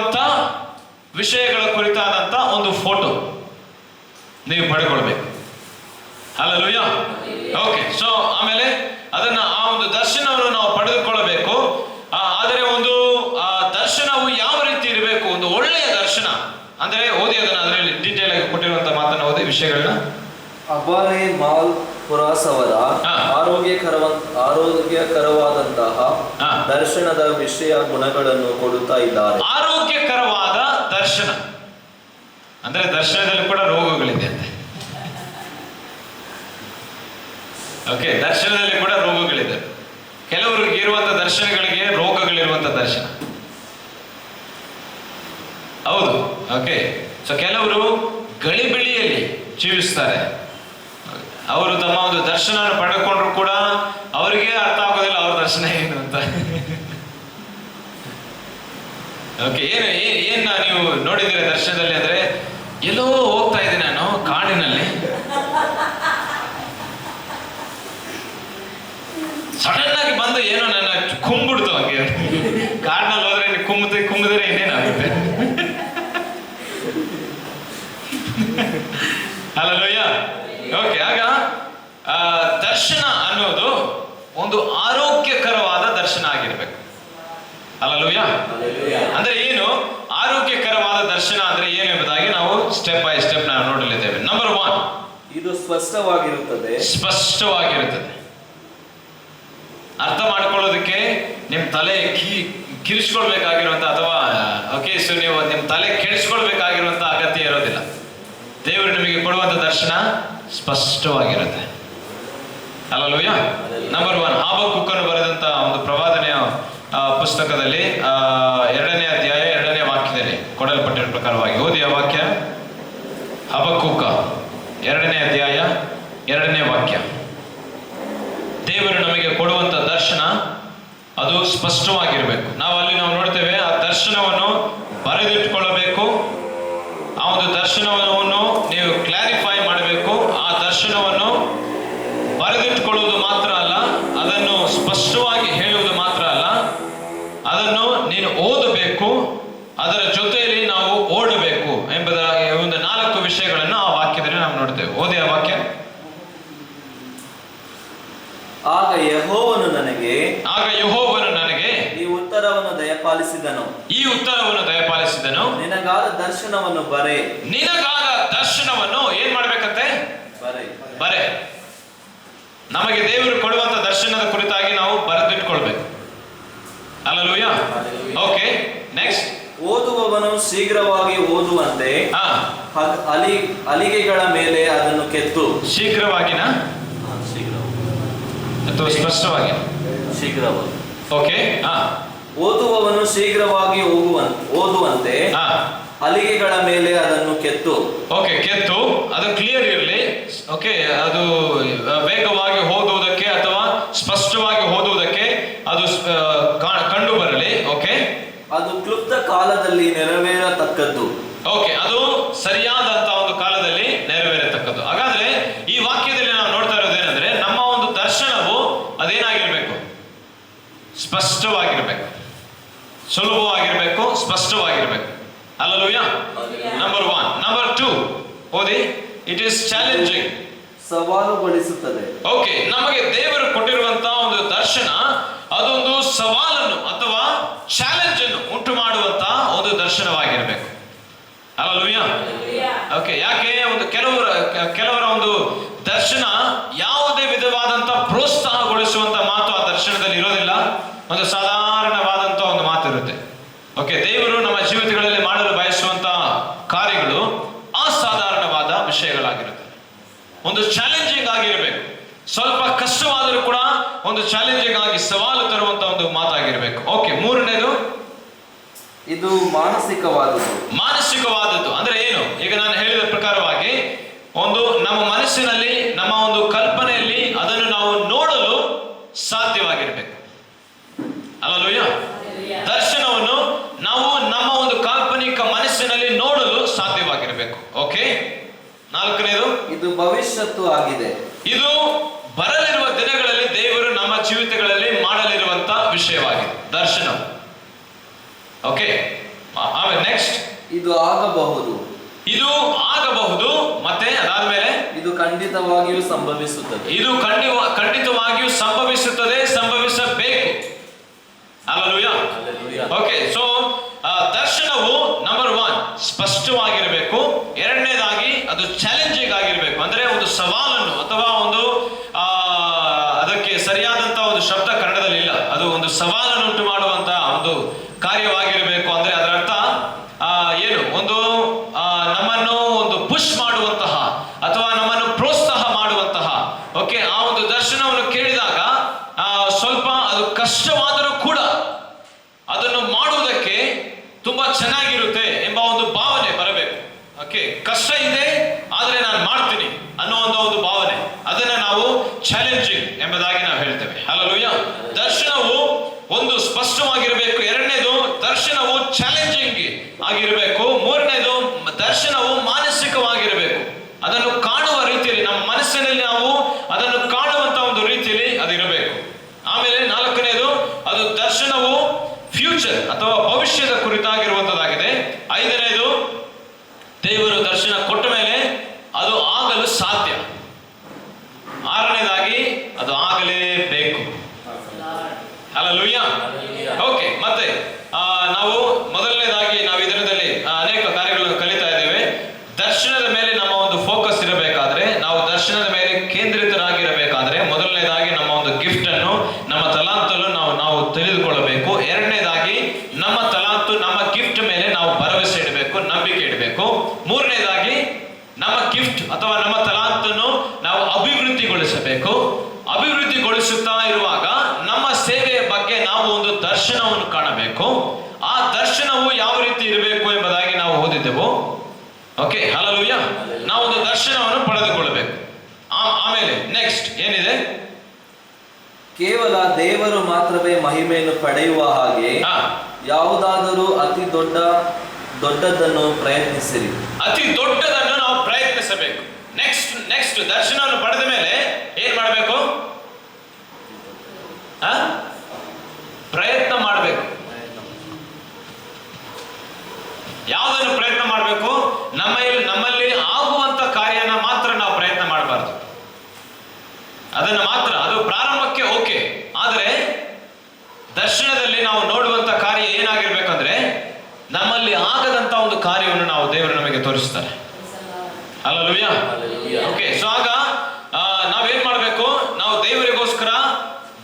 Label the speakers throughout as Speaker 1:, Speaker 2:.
Speaker 1: ಹೇಳಿರುವಂತ ವಿಷಯಗಳ ಕುರಿತಾದಂತ ಒಂದು ಫೋಟೋ ನೀವು ಪಡ್ಕೊಳ್ಬೇಕು. ಅಲ್ಲೂಯ್ಯ ಓಕೆ ಸೊ ಆಮೇಲೆ ಅದನ್ನ ಆ ಒಂದು ದರ್ಶನವನ್ನು ನಾವು ಪಡೆದುಕೊಳ್ಳಬೇಕು. ಆದರೆ ಒಂದು ಆ ದರ್ಶನವು ಯಾವ ರೀತಿ ಇರಬೇಕು? ಒಂದು ಒಳ್ಳೆಯ ದರ್ಶನ. ಅಂದ್ರೆ ಓದಿ ಅದನ್ನ ಅದರಲ್ಲಿ ಡೀಟೇಲ್ ಆಗಿ ಕೊಟ್ಟಿರುವಂತ ಮಾತನ್ನ ಓದಿ ವಿಷಯಗಳನ್ನ.
Speaker 2: ಅಬಾನೆ ಮಾಲ್ ಪುರಾಸವರ
Speaker 1: ಹಾ.
Speaker 2: ಆರೋಗ್ಯಕರವ ಆರೋಗ್ಯಕರವಾದಂತಹ ದರ್ಶನದ ವಿಷಯ ಗುಣಗಳನ್ನು ಕೊಡುತ್ತಾ ಇದ್ದಾರೆ.
Speaker 1: ಆರೋಗ್ಯಕರವಾದ ದರ್ಶನ. ಅಂದ್ರೆ ದರ್ಶನದಲ್ಲಿ ಕೂಡ ರೋಗಗಳಿದೆ ಅಂತೆ. ಓಕೆ ದರ್ಶನದಲ್ಲಿ ಕೂಡ ರೋಗಗಳಿದೆ. ಕೆಲವರಿಗೆ ಇರುವಂತ ದರ್ಶನಗಳಿಗೆ ರೋಗಗಳಿರುವಂತ ದರ್ಶನ. ಹೌದು ಓಕೆ ಸೊ ಕೆಲವರು ಗಳಿಬಿಳಿಯಲ್ಲಿ ಜೀವಿಸ್ತಾರೆ. ಅವರು ತಮ್ಮ ಒಂದು ದರ್ಶನ ಪಡೆದುಕೊಂಡ್ರು ಕೂಡ ಅವರಿಗೆ ಅರ್ಥ ಆಗೋದಿಲ್ಲ ಅವ್ರ ದರ್ಶನ ಏನು ಅಂತ. ಓಕೆ ಏನು ಏನ್ ನೀವು ನೋಡಿದ್ದೀರಾ ದರ್ಶನದಲ್ಲಿ ಅಂದ್ರೆ, ಎಲ್ಲೋ ಹೋಗ್ತಾ ಇದ್ದೀನಿ ನಾನು ಕಾಡಿನಲ್ಲಿ. ಸಡನ್ ಆಗಿ ಬಂದು ಏನೋ ನನ್ನ ಕುಂಬಿಡ್ತು ಹಂಗೆ ಕಾಡಿನಲ್ಲಿ ಹೋದ್ರೆ ನೀನು ಕುಂಬತೆ ಕುಂಬಿದ್ರೆ ಇನ್ನೇನಾಗುತ್ತೆ ಅಲ್ಲಲ್ಲಯ್ಯ ಓಕೆ ಆಗ ಆ, ದರ್ಶನ ಅನ್ನೋದು ಒಂದು ಆರೋಗ್ಯಕರವಾದ ದರ್ಶನ ಆಗಿರ್ಬೇಕು ಅಲ್ಲಲ್ಲಯ್ಯ ಅಂದ್ರೆ ಏನು ಆರೋಗ್ಯಕರವಾದ ದರ್ಶನ ಅಂದ್ರೆ ಏನು ಎಂಬುದಾಗಿ ನಾವು ಸ್ಟೆಪ್ ಬೈ ಸ್ಟೆಪ್ ನಾವು ನೋಡಲಿದ್ದೇವೆ ನಂಬರ್ ಒನ್
Speaker 2: ಇದು ಸ್ಪಷ್ಟವಾಗಿರುತ್ತದೆ.
Speaker 1: ಸ್ಪಷ್ಟವಾಗಿರುತ್ತದೆ. ಅರ್ಥ ಮಾಡ್ಕೊಳ್ಳೋದಕ್ಕೆ ನಿಮ್ ತಲೆ ಕಿ ಕಿರಿಸ್ಕೊಳ್ಬೇಕಾಗಿರುವಂತ ಅಥವಾ ಓಕೆ ಸೊ ನೀವು ನಿಮ್ ತಲೆ ಕೆಡಿಸ್ಕೊಳ್ಬೇಕಾಗಿರುವಂತ ಅಗತ್ಯ ಇರೋದಿಲ್ಲ. ದೇವರು ನಿಮಗೆ ಕೊಡುವಂತ ದರ್ಶನ ಸ್ಪಷ್ಟವಾಗಿರುತ್ತೆ. ಅಲ್ಲಲ್ವಯ್ಯ ನಂಬರ್ ಒನ್ ಹಾಬಕ್ಕನ್ನು ಬರೆದಂತ ಒಂದು ಪ್ರವಾದನೆಯ ಪುಸ್ತಕದಲ್ಲಿ ಎರಡನೇ ಅಧ್ಯಾಯ ಎರಡನೇ ವಾಕ್ಯದಲ್ಲಿ ಕೊಡಲ್ಪಟ್ಟಿರೋ ಪ್ರಕಾರವಾಗಿ. ಓದಿ ಆ ವಾಕ್ಯ ಹಬಕ್ಕೂಕ ಎರಡನೇ ಅಧ್ಯಾಯ, ಎರಡನೇ ವಾಕ್ಯ. ದೇವರು ನಮಗೆ ಕೊಡುವಂತ ದರ್ಶನ ಅದು ಸ್ಪಷ್ಟವಾಗಿರಬೇಕು. ನಾವು ಅಲ್ಲಿ ನಾವು ನೋಡ್ತೇವೆ, ಆ ದರ್ಶನವನ್ನು ಬರೆದಿಟ್ಕೊಳ್ಳಬೇಕು. ಆ ಒಂದು ದರ್ಶನವನ್ನು ನೀವು ಕ್ಲಾರಿಫೈ ಮಾಡಬೇಕು. ಆ ದರ್ಶನವನ್ನು ಬರೆದಿಟ್ಕೊಳ್ಳುವುದು ಮಾತ್ರ ಅಲ್ಲ ಅದನ್ನು ಸ್ಪಷ್ಟವಾಗಿ ಹೇಳುವುದು ಮಾತ್ರ ಅಲ್ಲ ಅದನ್ನು ನೀನು ಓದಬೇಕು ಅದರ ಜೊತೆಯಲ್ಲಿ ನಾವು ಓಡಬೇಕು ಎಂಬುದರ ಒಂದು ನಾಲ್ಕು ವಿಷಯಗಳನ್ನು ಆ ವಾಕ್ಯದಲ್ಲಿ ನಾವು ನೋಡ್ತೇವೆ ಓದಿ ಆ ವಾಕ್ಯ
Speaker 2: ಆಗ ಯಹೋವನು ನನಗೆ
Speaker 1: ಆಗ ಯಹೋವನು ನನಗೆ
Speaker 2: ಈ ಉತ್ತರವನ್ನು ದಯಪಾಲಿಸಿದನು.
Speaker 1: ಈ ಉತ್ತರವನ್ನು ದಯಪಾಲಿಸಿದನು.
Speaker 2: ನಿನಗಾದ ದರ್ಶನವನ್ನು ಬರೆ.
Speaker 1: ನಿನಗಾದ ದರ್ಶನವನ್ನು ಏನ್ ಮಾಡ್ಬೇಕಂತೆ?
Speaker 2: ಬರೆ.
Speaker 1: ಬರೆ. ನಮಗೆ ದೇವರು ಕೊಡುವಂತ ದರ್ಶನದ ಕುರಿತಾಗಿ ನಾವು ಬರೆದಿಟ್ಕೊಳ್ಬೇಕು. ಅಲ್ಲಲೂಯ. Okay next.
Speaker 2: ಓದುವವನು ಶೀಘ್ರವಾಗಿ ಓದುವಂತೆ ಅಲಿ ಅಲಿಗೆಗಳ ಮೇಲೆ ಅದನ್ನು ಕೆತ್ತು.
Speaker 1: ಶೀಘ್ರವಾಗಿನ
Speaker 2: ಶೀಘ್ರ
Speaker 1: ಅಥವಾ ಸ್ಪಷ್ಟವಾಗಿ?
Speaker 2: ಶೀಘ್ರವಾಗಿ.
Speaker 1: ಓಕೆ ಹಾ.
Speaker 2: ಓದುವವನು ಶೀಘ್ರವಾಗಿ ಹೋಗುವಂತ ಓದುವಂತೆ
Speaker 1: ಹಾ.
Speaker 2: ಹಲಿಗೆಗಳ ಮೇಲೆ ಅದನ್ನು ಕೆತ್ತು.
Speaker 1: ಓಕೆ ಕೆತ್ತು. ಅದು ಕ್ಲಿಯರ್ ಇರಲಿ. ಓಕೆ ಅದು ವೇಗವಾಗಿ ಓದುವುದಕ್ಕೆ ಅಥವಾ ಸ್ಪಷ್ಟವಾಗಿ ಓದುವುದಕ್ಕೆ ಅದು ಕಂಡು ಬರಲಿ. ಓಕೆ
Speaker 2: ಅದು ಕ್ಲುಪ್ತ ಕಾಲದಲ್ಲಿ ನೆರವೇರತಕ್ಕದ್ದು.
Speaker 1: ಓಕೆ ಅದು ಸರಿಯಾದಂತ ಒಂದು ಕಾಲದಲ್ಲಿ ನೆರವೇರತಕ್ಕದ್ದು ಹಾಗಾದ್ರೆ ಈ ವಾಕ್ಯದಲ್ಲಿ ನಾವು ನೋಡ್ತಾ ಇರೋದೇನೆಂದ್ರೆ ನಮ್ಮ ಒಂದು ದರ್ಶನವು ಅದೇನಾಗಿರ್ಬೇಕು ಸ್ಪಷ್ಟವಾಗಿರ್ಬೇಕು ಸುಲಭವಾಗಿರ್ಬೇಕು ಸ್ಪಷ್ಟವಾಗಿರಬೇಕು. Hallelujah number one number two ಓದಿ. ಇಟ್ ಈಸ್ ಚಾಲೆಂಜಿಂಗ್
Speaker 2: ಸವಾಲುಗೊಳಿಸುತ್ತದೆ.
Speaker 1: ಓಕೆ ನಮಗೆ ದೇವರು ಕೊಟ್ಟಿರುವಂತಹ ಒಂದು ದರ್ಶನ ಅದೊಂದು ಸವಾಲನ್ನು ಅಥವಾ ಚಾಲೆಂಜ್ ಅನ್ನು ಉಂಟು ಮಾಡುವಂತಹ ಒಂದು ದರ್ಶನವಾಗಿರಬೇಕು. ಅಲ್ಲೂಯ್ಯ ಓಕೆ ಯಾಕೆ? ಒಂದು ಕೆಲವರ ಕೆಲವರ ಒಂದು ದರ್ಶನ ಯಾವುದೇ ವಿಧವಾದಂತಹ ಪ್ರೋತ್ಸಾಹಗೊಳಿಸುವಂತ ಮಾತು ಆ ದರ್ಶನದಲ್ಲಿ ಇರೋದಿಲ್ಲ. ಒಂದು ಸಾಧಾರಣವಾದಂತ ಒಂದು ಮಾತು ಇರುತ್ತೆ ಓಕೆ ದೇವರು ನಮ್ಮ ಜೀವಿತಗಳಲ್ಲಿ ಮಾಡಲು ಬಯಸುವಂತ ಕಾರ್ಯಗಳು ಅಸಾಧಾರಣವಾದ ವಿಷಯಗಳಾಗಿರುತ್ತೆ ಒಂದು ಚಾಲೆಂಜಿಂಗ್ ಆಗಿರಬೇಕು. ಸ್ವಲ್ಪ ಕಷ್ಟವಾದರೂ ಕೂಡ ಒಂದು ಚಾಲೆಂಜಿಂಗ್ ಆಗಿ ಸವಾಲು ತರುವಂತ ಒಂದು ಮಾತಾಗಿರ್ಬೇಕು. ಓಕೆ ಮೂರನೇದು?
Speaker 2: ಇದು ಮಾನಸಿಕವಾದದ್ದು.
Speaker 1: ಮಾನಸಿಕವಾದದ್ದು. ಅಂದ್ರೆ ಏನು? ಈಗ ನಾನು ಹೇಳಿದ ಪ್ರಕಾರವಾಗಿ ಒಂದು ನಮ್ಮ ಮನಸ್ಸಿನಲ್ಲಿ ನಮ್ಮ ಒಂದು ಕಲ್ಪನೆಯಲ್ಲಿ ಅದನ್ನು ನಾವು ನೋಡಲು ಸಾಧ್ಯವಾಗಿರ್ಬೇಕು. ಅಲ್ಲಲೂಯ್ಯ. ದರ್ಶನವನ್ನು ನಾವು ನಮ್ಮ ಒಂದು ಕಾಲ್ಪನಿಕ ಮನಸ್ಸಿನಲ್ಲಿ ನೋಡಲು ಸಾಧ್ಯವಾಗಿರಬೇಕು ಓಕೆ ನಾಲ್ಕನೇದು
Speaker 2: ಇದು ಭವಿಷ್ಯತ್ತು ಆಗಿದೆ.
Speaker 1: ಇದು ಬರಲಿರುವ ದಿನಗಳಲ್ಲಿ ದೇವರು ನಮ್ಮ ಜೀವಿತಗಳಲ್ಲಿ ಮಾಡಲಿರುವಂತ ವಿಷಯವಾಗಿದೆ. ದರ್ಶನ. ಓಕೆ ಆಮೇಲೆ
Speaker 2: ಇದು ಆಗಬಹುದು.
Speaker 1: ಇದು ಆಗಬಹುದು ಮತ್ತೆ ಅದಾದ ಮೇಲೆ
Speaker 2: ಇದು ಖಂಡಿತವಾಗಿಯೂ ಸಂಭವಿಸುತ್ತದೆ.
Speaker 1: ಇದು ಖಂಡಿತ ಖಂಡಿತವಾಗಿಯೂ ಸಂಭವಿಸುತ್ತದೆ ಸಂಭವಿಸಬೇಕು. ಓಕೆ ಸೊ ದರ್ಶನವು ನಂಬರ್ ಒನ್ ಸ್ಪಷ್ಟವಾಗಿರಬೇಕು ಎರಡನೇದಾಗಿ ಅದು ಚಾಲೆಂಜಿಂಗ್ ಆಗಿರಬೇಕು ಅಂದ್ರೆ ಒಂದು ಸವಾಲನ್ನು ಅಥವಾ ಒಂದು ಅದಕ್ಕೆ ಸರಿಯಾದಂತಹ ಒಂದು ಶಬ್ದ ಕನ್ನಡದಲ್ಲಿ ಇಲ್ಲ. ಅದು ಒಂದು ಸವಾಲನ್ನು ಉಂಟು ಮಾಡುವಂತಹ ಒಂದು ಕಾರ್ಯವಾಗಿರಬೇಕು. ಅಂದ್ರೆ ಅದರ ಅರ್ಥ ಏನು? ಒಂದು ಆ, ನಮ್ಮನ್ನು ಒಂದು ಪುಷ್ ಮಾಡುವಂತಹ ಅಥವಾ ನಮ್ಮನ್ನು ಪ್ರೋತ್ಸಾಹ ಮಾಡುವಂತಹ ಓಕೆ ಆ ಒಂದು ದರ್ಶನವನ್ನು ಕೇಳಿದಾಗ ಆ, ಸ್ವಲ್ಪ ಅದು ಕಷ್ಟವಾದರೂ ಕೂಡ ಅದನ್ನು ಮಾಡುವುದಕ್ಕೆ ತುಂಬಾ ಚೆನ್ನಾಗಿರುತ್ತೆ ಎಂಬ ಒಂದು ಭಾವನೆ ಬರಬೇಕು ಓಕೆ ಕಷ್ಟ ಇದೆ ಆದರೆ ನಾನು ಮಾಡ್ತೀನಿ ಅನ್ನುವಂತ ಒಂದು ಭಾವನೆ ಅದನ್ನ ನಾವು ಚಾಲೆಂಜಿಂಗ್ ಎಂಬುದಾಗಿ ನಾವು ಹೇಳ್ತೇವೆ ಹಲಲುಯ್ಯ ದರ್ಶನವು ಒಂದು ಸ್ಪಷ್ಟವಾಗಿರಬೇಕು. ಎರಡನೇದು ದರ್ಶನವು ಚಾಲೆಂಜಿಂಗ್ ಆಗಿರಬೇಕು ಮೂರನೇದು ದರ್ಶನವು ಮಾನಸಿಕವಾಗಿರಬೇಕು ಅದನ್ನು ಕಾಣುವ ರೀತಿಯಲ್ಲಿ ನಮ್ಮ ಮನಸ್ಸಿನಲ್ಲಿ ನಾವು ಅದನ್ನು ಕಾಣುವಂತ ಒಂದು ರೀತಿಯಲ್ಲಿ ಅದಿರಬೇಕು ಆಮೇಲೆ ನಾಲ್ಕನೇದು ಅದು ದರ್ಶನವು ಫ್ಯೂಚರ್ ಅಥವಾ ಭವಿಷ್ಯದ ಕುರಿತಾಗಿರುವಂತದ್ದಾಗಿದೆ ಐದನೇದು ದೇವರು ದರ್ಶನ ಕೊಟ್ಟ ಮೇಲೆ ಅದು ಆಗಲು ಸಾಧ್ಯ ಆರನೇದಾಗಿ ಅದು ಆಗಲೇಬೇಕು ಅಲ್ಲ ಲುಯ್ಯ ಓಕೆ ಮತ್ತೆ ಆ, ನಾವು ಮೊದಲನೇದಾಗಿ ನಾವು ಇದರಲ್ಲಿ ಆ, ಅನೇಕ ಕಾರ್ಯಗಳನ್ನು ಕಲಿತಾ ಇದ್ದೇವೆ ದರ್ಶನದ ಮೇಲೆ ನಮ್ಮ ಒಂದು ಫೋಕಸ್ ಇರಬೇಕಾದ್ರೆ ನಾವು ದರ್ಶನದ ಮೇಲೆ ಕೇಂದ್ರಿತರಾಗಿರಬೇಕಾದ್ರೆ ಮೊದಲನೇದಾಗಿ ನಮ್ಮ ಒಂದು ಗಿಫ್ಟ್ ಅನ್ನು ನಮ್ಮ ತಲಾಂತನ್ನು ನಾವು ನಾವು ತಿಳಿದುಕೊಳ್ಳಬೇಕು ಎರಡನೇದಾಗಿ ನಮ್ಮ ತಲಾಂತು, ನಮ್ಮ ಗಿಫ್ಟ್ ಮೇಲೆ ನಾವು ಭರವಸೆ ಇಡಬೇಕು, ನಂಬಿಕೆ ಇಡಬೇಕು. ಮೂರನೇದಾಗಿ ನಮ್ಮ ಗಿಫ್ಟ್ ಅಥವಾ ನಮ್ಮ ತಲಾತನ್ನು ನಾವು ಅಭಿವೃದ್ಧಿಗೊಳಿಸಬೇಕು. ಅಭಿವೃದ್ಧಿಗೊಳಿಸುತ್ತಾ ಇರುವಾಗ ನಮ್ಮ ಸೇವೆಯ ಬಗ್ಗೆ ನಾವು ಒಂದು ದರ್ಶನವನ್ನು ಕಾಣಬೇಕು. ಆ ದರ್ಶನವು ಯಾವ ರೀತಿ ಇರಬೇಕು ಎಂಬುದಾಗಿ ನಾವು ಓದಿದ್ದೆವು ಓಕೆ ಹಲಲುಯ್ಯ ನಾವು ಒಂದು ದರ್ಶನವನ್ನು ಪಡೆದುಕೊಳ್ಳಬೇಕು. ಆಮೇಲೆ ನೆಕ್ಸ್ಟ್ ಏನಿದೆ?
Speaker 2: ಕೇವಲ ದೇವರು ಮಾತ್ರವೇ ಮಹಿಮೆಯನ್ನು ಪಡೆಯುವ ಹಾಗೆ ಯಾವುದಾದರೂ ಅತಿ ದೊಡ್ಡ ದೊಡ್ಡದನ್ನು ಪ್ರಯತ್ನಿಸಿರಿ.
Speaker 1: ಅತಿ ದೊಡ್ಡದನ್ನು ನಾವು ಪ್ರಯತ್ನಿಸಬೇಕು. ನೆಕ್ಸ್ಟ್ ನೆಕ್ಸ್ಟ್ ದರ್ಶನವನ್ನು ಪಡೆದ ಮೇಲೆ ಏನ್ ಮಾಡಬೇಕು? ಆ? ಪ್ರಯತ್ನ ಮಾಡಬೇಕು. ಯಾವುದನ್ನು ಪ್ರಯತ್ನ ಮಾಡಬೇಕು ನಮ್ಮಲ್ಲಿ ನಮ್ಮಲ್ಲಿ ಆಗುವಂತ ಕಾರ್ಯನ ಮಾತ್ರ ನಾವು ಪ್ರಯತ್ನ ಮಾಡಬಾರ್ದು ಅದನ್ನು ಮಾತ್ರ ಅದು ಪ್ರಾರಂಭಕ್ಕೆ ಓಕೆ ಆದರೆ ದರ್ಶನದಲ್ಲಿ ನಾವು ನೋಡುವಂತ ಕಾರ್ಯ ಏನಾಗಿರ್ಬೇಕಂದ್ರೆ ನಮ್ಮಲ್ಲಿ ಆಗದಂತ ಒಂದು ಕಾರ್ಯವನ್ನು ನಾವು ದೇವರು ನಮಗೆ ತೋರಿಸ್ತಾರೆ. ಅಲ್ಲಲ್ವಿಯ ಓಕೆ ಸೊ ಆಗ ನಾವೇನ್ ಮಾಡಬೇಕು? ನಾವು ದೇವರಿಗೋಸ್ಕರ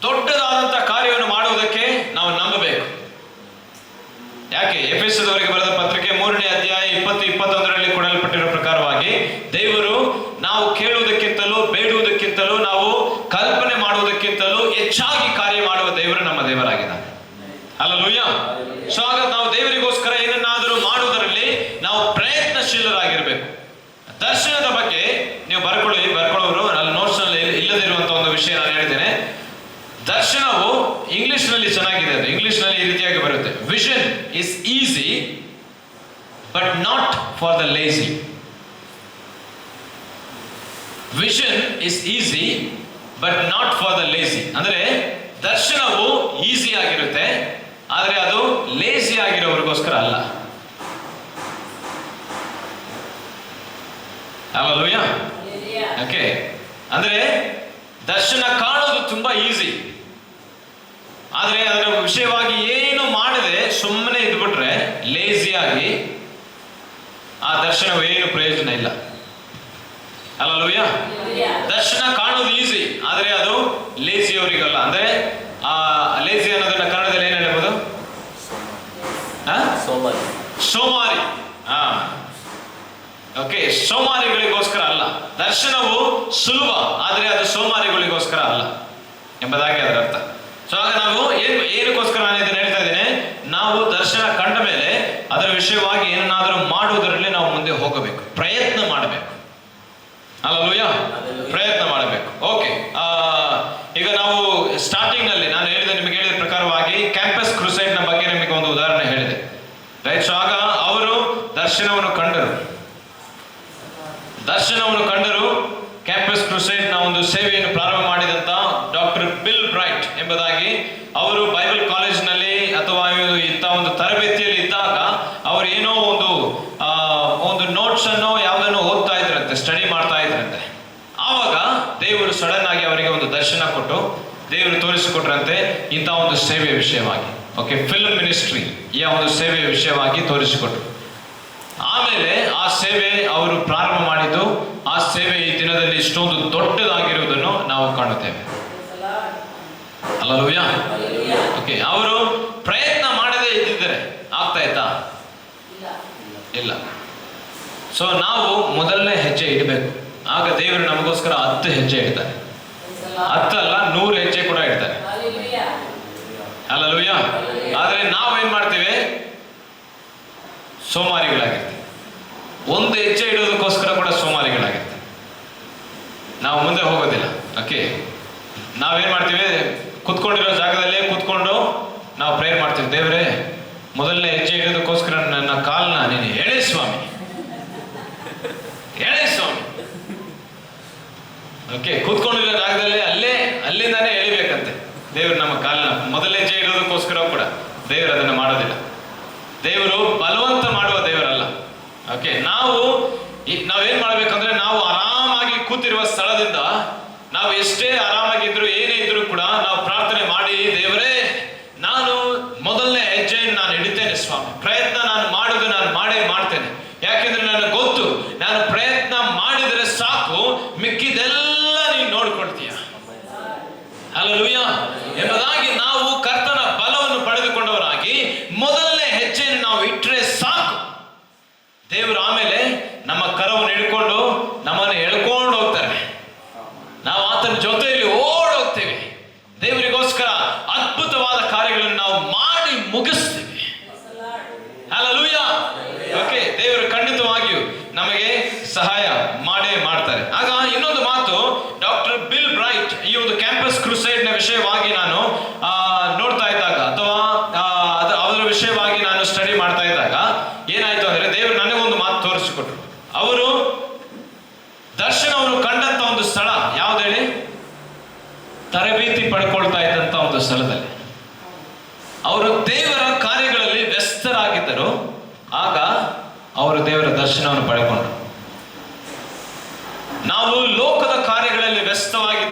Speaker 1: ದೊಡ್ಡದಾದಂತ ಕಾರ್ಯವನ್ನು ಮಾಡುವುದಕ್ಕೆ ನಾವು ನಂಬಬೇಕು. ಯಾಕೆ? ಎಫೆಸದವರಿಗೆ ಬರೆದ ಪತ್ರಿಕೆ ಮೂರನೇ ಅಧ್ಯಾಯ ಇಪ್ಪತ್ತು ಇಪ್ಪತ್ತೊಂದರಲ್ಲಿ ಕೊಡಲ್ಪಟ್ಟಿರೋ ಪ್ರಕಾರವಾಗಿ ದೇವರು ನಾವು ಕೇಳುವುದಕ್ಕಿಂತಲೂ ಬೇಡುವುದಕ್ಕಿಂತಲೂ ನಾವು ಕಲ್ಪನೆ ಮಾಡುವುದಕ್ಕಿಂತಲೂ ಹೆಚ್ಚಾಗಿ ಕಾರ್ಯ ಮಾಡುವ ದೇವರು ನಮ್ಮ ದೇವರಾಗಿದ್ದಾನೆ. ಅಲ್ಲಲೂಯ್ಯ ಸೊ ಆಗ ನಾವು ದೇವರಿಗೋಸ್ಕರ ಏನನ್ನಾದರೂ ಮಾಡುವುದರಲ್ಲಿ ನಾವು ಪ್ರಯತ್ನಶೀಲರಾಗಿರ್ಬೇಕು ದರ್ಶನದ ಬಗ್ಗೆ ನೀವು ಬರ್ಕೊಳ್ಳಿ, ಬರ್ಕೊಳ್ಳೋರು, ಅಲ್ಲಿ ನೋಟ್ಸ್ನಲ್ಲಿ ಇಲ್ಲದಿರುವಂತ ಒಂದು ವಿಷಯ ನಾನು ಹೇಳ್ತೇನೆ. ದರ್ಶನವು ಇಂಗ್ಲಿಷ್ನಲ್ಲಿ ಚೆನ್ನಾಗಿದೆ ಅದು. ಇಂಗ್ಲಿಷ್ನಲ್ಲಿ ಈ ರೀತಿಯಾಗಿ ಬರುತ್ತೆ. Vision is easy but not for the lazy vision is easy but not for the lazy ಅಂದ್ರೆ ದರ್ಶನವು ಈಸಿ ಆಗಿರುತ್ತೆ, ಆದರೆ ಅದು ಲೇಸಿ ಆಗಿರೋರಿಗೋಸ್ಕರ ಅಲ್ಲ. ಅಲ್ಲಲ್ವಯ್ಯ ಓಕೆ ಅಂದರೆ ದರ್ಶನ ಕಾಣೋದು ತುಂಬ ಈಸಿ ಆದರೆ ಅದರ ವಿಷಯವಾಗಿ ಏನು ಮಾಡದೆ ಸುಮ್ಮನೆ ಇದ್ಬಿಟ್ರೆ ಲೇಸಿಯಾಗಿ ಆ ದರ್ಶನ ಏನು ಪ್ರಯೋಜನ ಇಲ್ಲ. ಅಲ್ಲಲ್ವಯ್ಯ ದರ್ಶನ ಕಾಣೋದು ಈಸಿ ಆದರೆ ಅದು ಲೇಸಿಯವರಿಗಲ್ಲ ಅಂದರೆ ಅಂದ್ರೆ ಆ ಲೇಸಿ ಅನ್ನೋದನ್ನ ಕನ್ನಡದಲ್ಲಿ ಏನು ಹೇಳ್ಬೋದು? ಸೋಮಾರಿ
Speaker 2: ಸೋಮರಿ.
Speaker 1: ಸೋಮಾರಿ. ಹಾ ಓಕೆ ಸೋಮಾರಿಗಳಿಗೋಸ್ಕರ ಅಲ್ಲ. ದರ್ಶನವು ಸುಲಭ ಆದರೆ ಅದು ಸೋಮಾರಿಗಳಿಗೋಸ್ಕರ ಅಲ್ಲ ಎಂಬುದಾಗಿ ಅದರ ಅರ್ಥ. ಸೊ ಆಗ ನಾವು ಏನು ಏನಕ್ಕೋಸ್ಕರ ನಾನು ಇದನ್ನು ಹೇಳ್ತಾ ಇದ್ದೇನೆ? ನಾವು ದರ್ಶನ ಕಂಡ ಮೇಲೆ ಅದರ ವಿಷಯವಾಗಿ ಏನನ್ನಾದರೂ ಮಾಡುವುದರಲ್ಲಿ ನಾವು ಮುಂದೆ ಹೋಗಬೇಕು. ಪ್ರಯತ್ನ ಮಾಡಬೇಕು. ಅಲ್ಲೂಯ ಪ್ರಯತ್ನ ಮಾಡಬೇಕು. ಓಕೆ ಈಗ ನಾವು ಸ್ಟಾರ್ಟಿಂಗ್ನಲ್ಲಿ ನಾನು ಹೇಳಿದ ನಿಮಗೆ ಹೇಳಿದ ಪ್ರಕಾರವಾಗಿ ಕ್ಯಾಂಪಸ್ ಕ್ರೂಸೈಡ್ನ ಬಗ್ಗೆ ನಿಮಗೆ ಒಂದು ಉದಾಹರಣೆ ಹೇಳಿದೆ. ರೈಟ್ ಸೊ ಆಗ ಅವರು ದರ್ಶನವನ್ನು ದರ್ಶನವನ್ನು ಕಂಡರು ಕ್ಯಾಂಪಸ್ ಕ್ರುಸೈಡ್ನ ಒಂದು ಸೇವೆಯನ್ನು ಪ್ರಾರಂಭ ಮಾಡಿದಂತ ಡಾಕ್ಟರ್ ಬಿಲ್ ಬ್ರೈಟ್ ಎಂಬುದಾಗಿ ಅವರು ಬೈಬಲ್ ಕಾಲೇಜಿನಲ್ಲಿ ಅಥವಾ ಇಂಥ ಒಂದು ತರಬೇತಿಯಲ್ಲಿ ಇದ್ದಾಗ ಅವರು ಏನೋ ಒಂದು ನೋಟ್ಸ್ ಅನ್ನು ಯಾವುದನ್ನು ಓದ್ತಾ ಇದ್ರಂತೆ, ಸ್ಟಡಿ ಮಾಡ್ತಾ ಇದ್ರಂತೆ. ಆವಾಗ ದೇವರು ಸಡನ್ ಆಗಿ ಅವರಿಗೆ ಒಂದು ದರ್ಶನ ಕೊಟ್ಟು ದೇವರು ತೋರಿಸಿಕೊಟ್ರಂತೆ ಇಂಥ ಒಂದು ಸೇವೆಯ ವಿಷಯವಾಗಿ. ಓಕೆ ಫಿಲ್ಮ್ ಮಿನಿಸ್ಟ್ರಿ ಈ ಒಂದು ಸೇವೆಯ ವಿಷಯವಾಗಿ ತೋರಿಸಿಕೊಟ್ರು. ಆಮೇಲೆ ಆ ಸೇವೆ ಅವರು ಪ್ರಾರಂಭ ಮಾಡಿದ್ದು, ಆ ಸೇವೆ ಈ ದಿನದಲ್ಲಿ ಇಷ್ಟೊಂದು ದೊಡ್ಡದಾಗಿರುವುದನ್ನು ನಾವು ಕಾಣುತ್ತೇವೆ. ಅಲ್ಲೂಯ ಓಕೆ, ಅವರು ಪ್ರಯತ್ನ ಮಾಡದೇ ಇದ್ದಿದ್ದರೆ ಆಗ್ತಾ ಇತ್ತಾ? ಇಲ್ಲ. ಸೊ ನಾವು ಮೊದಲನೇ ಹೆಜ್ಜೆ ಇಡಬೇಕು. ಆಗ ದೇವರು ನಮಗೋಸ್ಕರ ಹತ್ತು ಹೆಜ್ಜೆ ಇಡ್ತಾರೆ. ಅಲ್ಲ, ನೂರು ಹೆಜ್ಜೆ ಕೂಡ ಇಡ್ತಾರೆ. ಅಲ್ಲೂಯ ಆದರೆ ನಾವು ಏನ್ ಮಾಡ್ತೀವಿ? ಸೋಮಾರಿಗಳಾಗಿರ್ತೀವಿ. ಒಂದು ಹೆಜ್ಜೆ ಇಡೋದಕ್ಕೋಸ್ಕರ ಕೂಡ ಸೋಮಾರಿಗಳಾಗಿರ್ತೀವಿ ನಾವು ಮುಂದೆ ಹೋಗೋದಿಲ್ಲ ಓಕೆ ನಾವೇನು ಮಾಡ್ತೀವಿ? ಕುತ್ಕೊಂಡಿರೋ ಜಾಗದಲ್ಲೇ ಕುತ್ಕೊಂಡು ನಾವು ಪ್ರೇಯರ್ ಮಾಡ್ತೀವಿ, ದೇವರೇ, ಮೊದಲನೇ ಹೆಜ್ಜೆ ಇಡೋದಕ್ಕೋಸ್ಕರ ನನ್ನ ಕಾಲನ್ನ ನೀನು ಹೇಳಿ ಸ್ವಾಮಿ. ಹೇಳಿ ಸ್ವಾಮಿ. ಓಕೆ ಕೂತ್ಕೊಂಡಿರೋ ಜಾಗದಲ್ಲೇ ಅಲ್ಲೇ, ಅಲ್ಲಿಂದಾನೇ ಎಳಿಬೇಕಂತೆ. ದೇವರು ನಮ್ಮ ಕಾಲನ್ನ ಮೊದಲ ಹೆಜ್ಜೆ ಇಡೋದಕ್ಕೋಸ್ಕರ ಕೂಡ ದೇವರು ಅದನ್ನು ಮಾಡೋದಿಲ್ಲ. ದೇವರು ದೇವರಲ್ಲ ಓಕೆ ನಾವು ನಾವೇನ್ ಮಾಡ್ಬೇಕಂದ್ರೆ ನಾವು ಆರಾಮಾಗಿ ಕೂತಿರುವ ಸ್ಥಳದಿಂದ ನಾವು ಎಷ್ಟೇ ಆರಾಮಾಗಿದ್ರು ಏನೇ ಇದ್ರು ಕೂಡ ನಾವು ಪ್ರಾರ್ಥನೆ ಮಾಡಿ, ದೇವರೇ ನಾನು ಮೊದಲನೇ ಹೆಜ್ಜೆಯನ್ನು ನಾನು ಹಿಡಿತೇನೆ ಸ್ವಾಮಿ ಪ್ರಯತ್ನ ನಾನು ಮಾಡೋದು ನಾನು ಮಾಡೇ ಮಾಡ್ತೇನೆ ಯಾಕೆಂದ್ರೆ ನನಗೆ ಗೊತ್ತು ನಾನು ಪ್ರಯತ್ನ ಮಾಡಿದರೆ ಸಾಕು ಮಿಕ್ಕಿದೆಲ್ಲ ನೀನು ನೋಡ್ಕೊಳ್ತೀಯ ಅಲ್ಲಲುಯ್ಯ ಎಂಬುದಾಗಿ ನಾವು ಕರ್ತನ ಬಲವನ್ನು ಪಡೆದುಕೊಂಡವರಾಗಿ ಮೊದಲನೇ ಹೆಜ್ಜೆಯನ್ನು ನಾವು ಇಟ್ಟರೆ ಸಾಕು ದೇವರು ಆಮೇಲೆ ನಮ್ಮ ಕರವನ್ನು ಹಿಡ್ಕೊಂಡು ನಮ್ಮನ್ನು ಎಳ್ಕೊಂಡು ಹೋಗ್ತಾರೆ ನಾವು ಆತನ ಜೊತೆಯಲ್ಲಿ ಓಡ್ ಹೋಗ್ತೇವೆ ದೇವರಿಗೋಸ್ಕರ ಅದ್ಭುತವಾದ ಕಾರ್ಯಗಳನ್ನು ನಾವು ಮಾಡಿ ಮುಗಿಸ್ತೀವಿ Hallelujah. ಓಕೆ ದೇವರು ಖಂಡಿತವಾಗಿಯೂ ನಮಗೆ ಸಹಾಯ ಮಾಡೇ ಮಾಡ್ತಾರೆ ಆಗ ಇನ್ನೊಂದು ಮಾತು ಡಾಕ್ಟರ್ ಬಿಲ್ ಬ್ರೈಟ್ ಈ ಒಂದು ಕ್ಯಾಂಪಸ್ ಕ್ರೂಸೈಡ್ನ ವಿಷಯವಾಗಿ ನಾನು ಆ, ನೋಡ್ತಾ ಇದ್ದಾಗ ಅಥವಾ ಆ, ಅದ ಅದರ ನಾನು ಸ್ಟಡಿ ಮಾಡ್ತಾ ಇದ್ದಾಗ ಏನಾಯ್ತು ಅಂದ್ರೆ ದೇವರು ನನಗೊಂದು ಮಾತು ತೋರಿಸಿಕೊಟ್ರು. ಅವರು ದರ್ಶನವನ್ನು ಕಂಡಂತ ಒಂದು ಸ್ಥಳ ಯಾವ್ದು ಹೇಳಿ? ತರಬೇತಿ ಪಡ್ಕೊಳ್ತಾ ಇದ್ದಂತ ಒಂದು ಸ್ಥಳದಲ್ಲಿ. ಅವರು ದೇವರ ಕಾರ್ಯಗಳಲ್ಲಿ ವ್ಯಸ್ತರಾಗಿದ್ದರು. ಆಗ ಅವರು ದೇವರ ದರ್ಶನವನ್ನು ಪಡೆಕೊಂಡರು. ನಾವು ಲೋಕದ ಕಾರ್ಯಗಳಲ್ಲಿ ವ್ಯಸ್ತವಾಗಿ